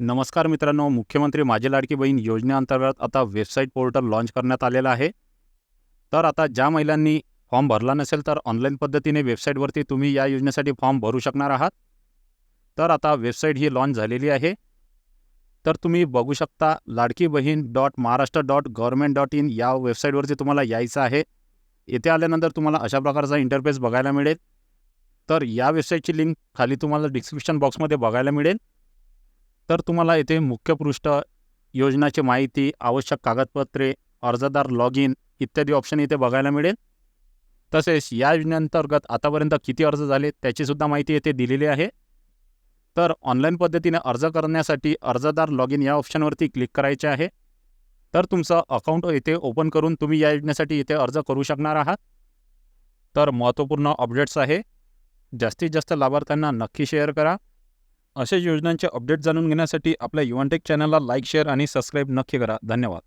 नमस्कार मित्रांनो मुख्यमंत्री माझी लाडकी बहीण योजनेअंतर्गत आता वेबसाईट पोर्टल लॉन्च करण्यात आलेलं आहे. तर आता ज्या महिलांनी फॉर्म भरला नसेल तर ऑनलाईन पद्धतीने वेबसाईटवरती तुम्ही या योजनेसाठी फॉर्म भरू शकणार आहात. तर आता वेबसाईट ही लॉन्च झालेली आहे. तर तुम्ही बघू शकता Ladki Bahin dot Maharashtra dot government dot in या वेबसाईटवरती तुम्हाला यायचं आहे. येथे आल्यानंतर तुम्हाला अशा प्रकारचा इंटरफेस बघायला मिळेल. तर या वेबसाईटची लिंक खाली तुम्हाला डिस्क्रिप्शन बॉक्समध्ये बघायला मिळेल. तर तुम्हाला येथे मुख्य पृष्ठ योजनाची माहिती आवश्यक कागदपत्रे अर्जदार लॉग इन इत्यादी ऑप्शन इथे बघायला मिळेल. तसेच या योजनेअंतर्गत आतापर्यंत किती अर्ज झाले त्याचीसुद्धा माहिती येथे दिलेली आहे. तर ऑनलाईन पद्धतीने अर्ज करण्यासाठी अर्जदार लॉग इन या ऑप्शनवरती क्लिक करायचे आहे. तर तुमचं अकाउंट येथे ओपन करून तुम्ही या योजनेसाठी इथे अर्ज करू शकणार आहात. तर महत्त्वपूर्ण अपडेट्स आहे. जास्तीत जास्त लाभार्थ्यांना नक्की शेअर करा. अशा योजनांचे अपडेट जाणून घेण्यासाठी आपल्या युवानटेक चॅनलला लाईक शेअर आणि सबस्क्राईब नक्की करा. धन्यवाद.